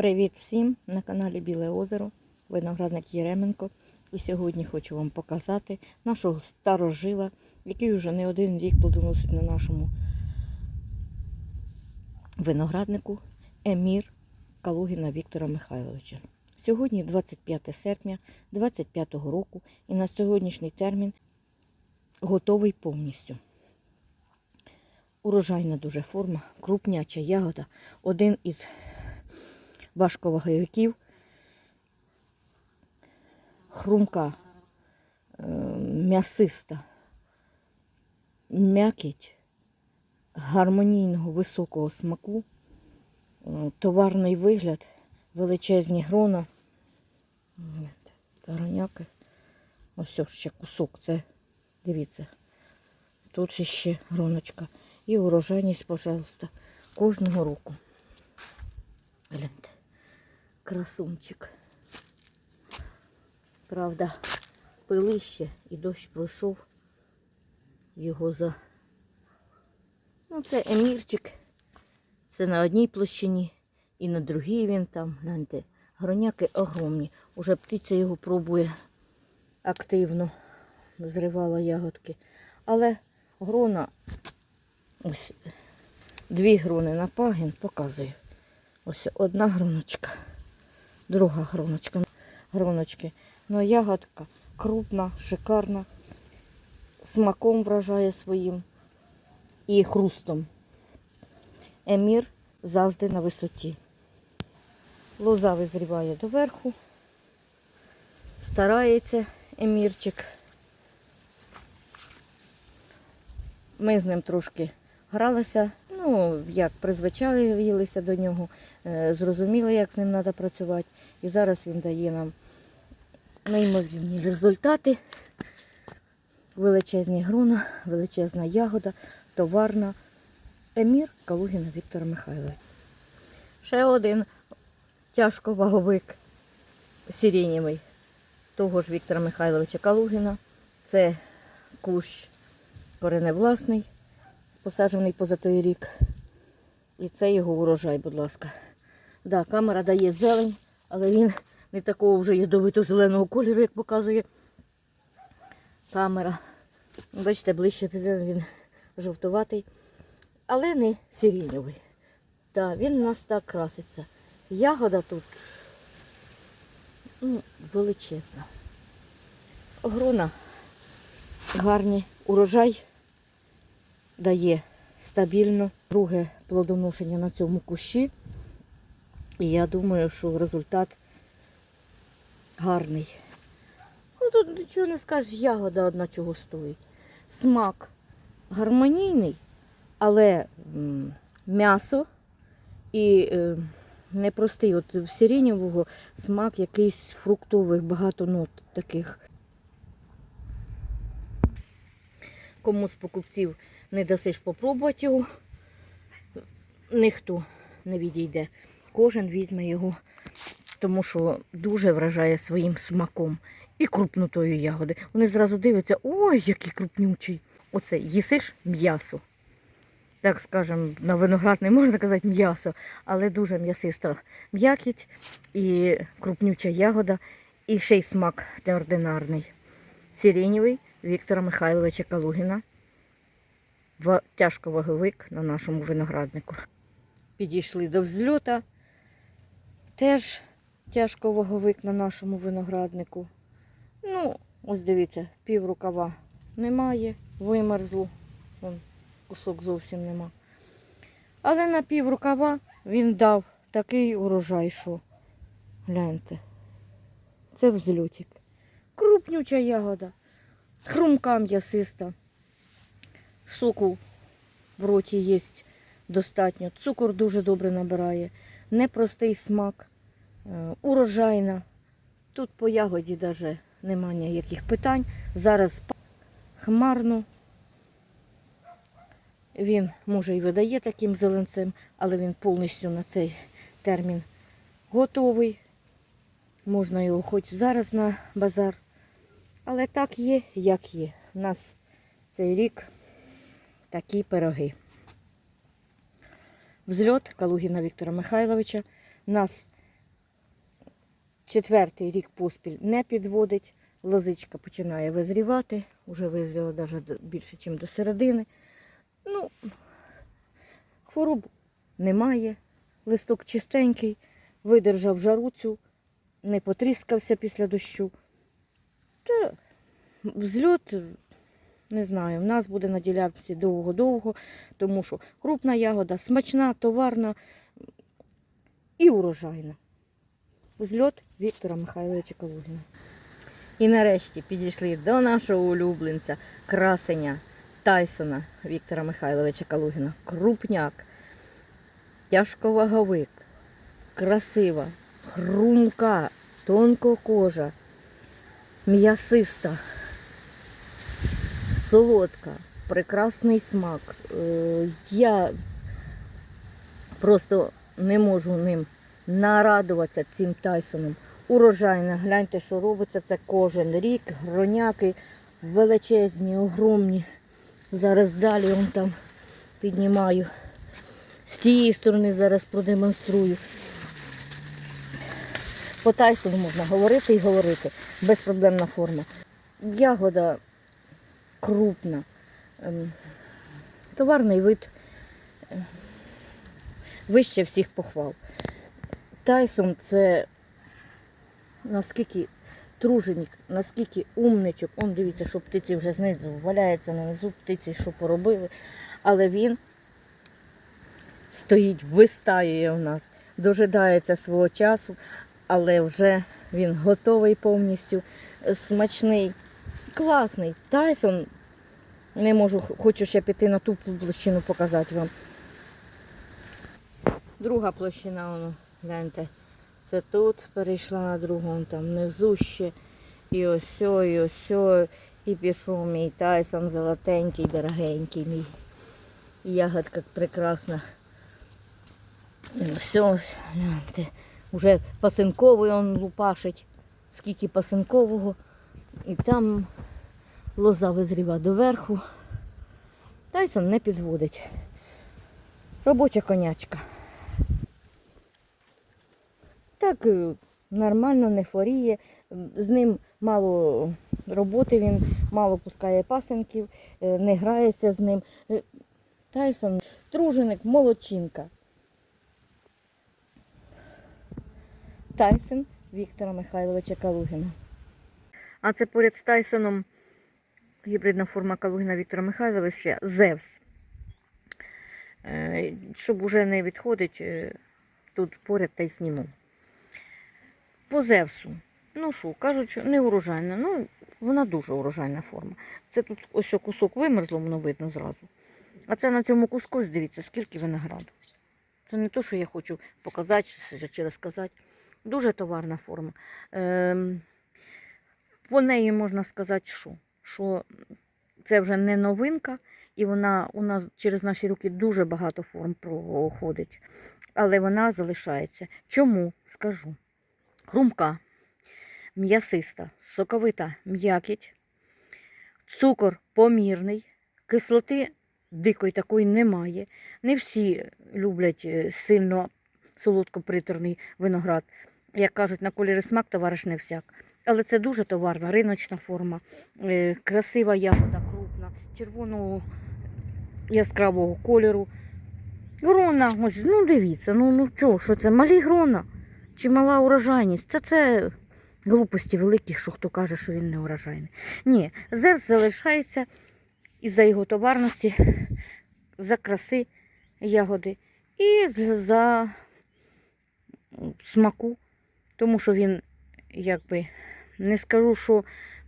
Привіт всім на каналі Біле Озеро, виноградник Єременко. І сьогодні хочу вам показати нашого старожила, який вже не один рік плодоносить на нашому винограднику Емір Калугіна Віктора Михайловича. Сьогодні 25 серпня 25 року і на сьогоднішній термін готовий повністю. Урожайна дуже форма, крупняча ягода, один із важковаговиків, хрумка, е, м'ясиста, м'якіть гармонійного високого смаку, е, товарний вигляд, величезні грона, тараняки. Ось ще кусок, це, дивіться, тут ще гроночка. І урожайність, пожалуйста, кожного року. Гляньте, красунчик. Правда, пилище і дощ пройшов його за. Ну, це емірчик. Це на одній площині і на другій він там. Гляньте, гроняки огромні. Уже птиця його пробує активно. Зривала ягодки. Але грона, ось дві грони на пагін показую. Ось одна гроночка, друга гроночка. Гроночки. Ну, ягодка крупна, шикарна, смаком вражає своїм і хрустом. Емір завжди на висоті. Лоза визріває доверху, старається емірчик. Ми з ним трошки гралися, ну, як призвичайлилися до нього, е, зрозуміли, як з ним треба працювати. І зараз він дає нам неймовірні результати. Величезні груна, величезна ягода, товарна. Емір Калугіна Віктора Михайловича. Ще один тяжковаговик сиренєвий того ж Віктора Михайловича Калугіна. Це кущ кореневласний, посаджений поза той рік. І це його урожай, будь ласка. Да, камера дає зелень, але він не такого вже ядовито зеленого кольору, як показує камера. Бачите, ближче піде він жовтуватий, але не сиріньовий. Так, він у нас так краситься. Ягода тут ну, величезна. Грона гарні, урожай дає стабільно. Друге плодоношення на цьому кущі. І я думаю, що результат гарний. Ну тут нічого не скажеш, ягода одна чого стоїть. Смак гармонійний, але м'ясо і е, непростий. От в сиренєвого смак якийсь фруктових, багато нот таких. Кому з покупців не дасиш попробувати його, ніхто не відійде. Кожен візьме його, тому що дуже вражає своїм смаком і крупнотою ягоди. Вони зразу дивляться, ой, який крупнючий. Оце їсиш м'ясо. Так скажемо, на виноград не можна казати м'ясо, але дуже м'ясиста м'якіть і крупнюча ягода, і ще й смак неординарний. Сиренєвий Віктора Михайловича Калугіна. Ва- Тяжковаговик на нашому винограднику. Підійшли до взльота. Теж тяжковаговик на нашому винограднику. Ну, ось дивіться, пів рукава немає, вимерзло. Вон, кусок зовсім нема. Але на пів рукава він дав такий урожай, що гляньте. Це взльотик. Крупнюча ягода, хрумка м'ясиста. Соку в роті є достатньо. Цукор дуже добре набирає. Непростий смак, е, урожайна. Тут по ягоді навіть немає ніяких питань. Зараз хмарно. Він може і видає таким зеленцем, але він повністю на цей термін готовий. Можна його хоч зараз на базар. Але так є, як є. У нас цей рік такі пироги. Взльот Калугіна Віктора Михайловича. Нас четвертий рік поспіль не підводить. Лозичка починає визрівати, вже визріла навіть більше, ніж до середини. Ну, хвороб немає, листок чистенький, видержав жару цю, не потріскався після дощу. Та взльот, не знаю, в нас буде на ділянці довго-довго, тому що крупна ягода, смачна, товарна і урожайна. Взльот Віктора Михайловича Калугіна. І нарешті підійшли до нашого улюбленця, красеня Тайсона Віктора Михайловича Калугіна. Крупняк, тяжковаговик, красива, хрумка, тонкокожа, м'ясиста, солодка, прекрасний смак. Е, Я просто не можу ним нарадуватися цим Тайсоном. Урожайна, гляньте, що робиться це кожен рік. Гроняки величезні, огромні. Зараз далі он там піднімаю. З тієї сторони зараз продемонструю. По Тайсону можна говорити і говорити. Безпроблемна форма. Ягода крупна. Ем, Товарний вид е, вище всіх похвал. Тайсон це наскільки труженик, наскільки умничок. Он дивіться, що птиці вже знизу валяється нанизу, птиці, що поробили. Але він стоїть, вистаює у нас, дожидається свого часу, але вже він готовий повністю, смачний, класний. Тайсон, не можу, хочу ще піти на ту площину показати вам. Друга площина, воно, гляньте. Це тут перейшла на другу, там внизу ще. І ось, і ось, і пішов мій Тайсон золотенький, дорогенький мій. І ягодка прекрасна. І ось, гляньте. Уже пасинковий он лупашить. Скільки пасинкового. І там лоза визріва доверху. Тайсон не підводить. Робоча конячка. Так е, нормально не хворіє. З ним мало роботи, він мало пускає пасенків, е, не грається з ним. Е, Тайсон, труженик, молодчинка. Тайсон Віктора Михайловича Калугіна. А це поряд з Тайсоном гібридна форма Калугіна Віктора Михайловича Зевс. Е, Щоб уже не відходить, е, тут поряд та й зніму. По Зевсу. Ну що, кажуть, що не урожайна. Ну, вона дуже урожайна форма. Це тут ось кусок вимерзло, воно видно зразу. А це на цьому куску, дивіться, скільки винограду. Це не те, що я хочу показати чи- розказати. Дуже товарна форма. Ем, по неї можна сказати, що? що це вже не новинка, і вона у нас через наші руки дуже багато форм проходить. Але вона залишається. Чому? Скажу. Хрумка, м'ясиста, соковита м'якіть, цукор помірний, кислоти дикої такої немає. Не всі люблять е, сильно солодко-приторний виноград. Як кажуть, на кольори смак товариш не всяк. Але це дуже товарна, риночна форма, е, красива ягода, крупна, червоного яскравого кольору. Грона, ось, ну дивіться, ну, ну чого, що це малі грона чи мала урожайність? Та це глупості великі, що хто каже, що він не урожайний. Ні, зерс залишається із-за його товарності, за краси ягоди і за смаку, тому що він, якби, не скажу, що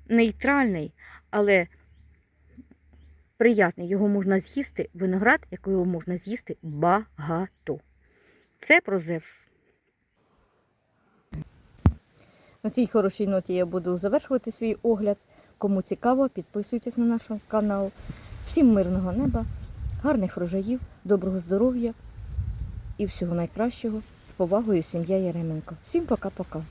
нейтральний, але приятний. Його можна з'їсти, виноград, якого можна з'їсти багато. Це про Зевс. На цій хорошій ноті я буду завершувати свій огляд. Кому цікаво, підписуйтесь на наш канал. Всім мирного неба, гарних врожаїв, доброго здоров'я і всього найкращого. З повагою, сім'я Яременко. Всім пока-пока.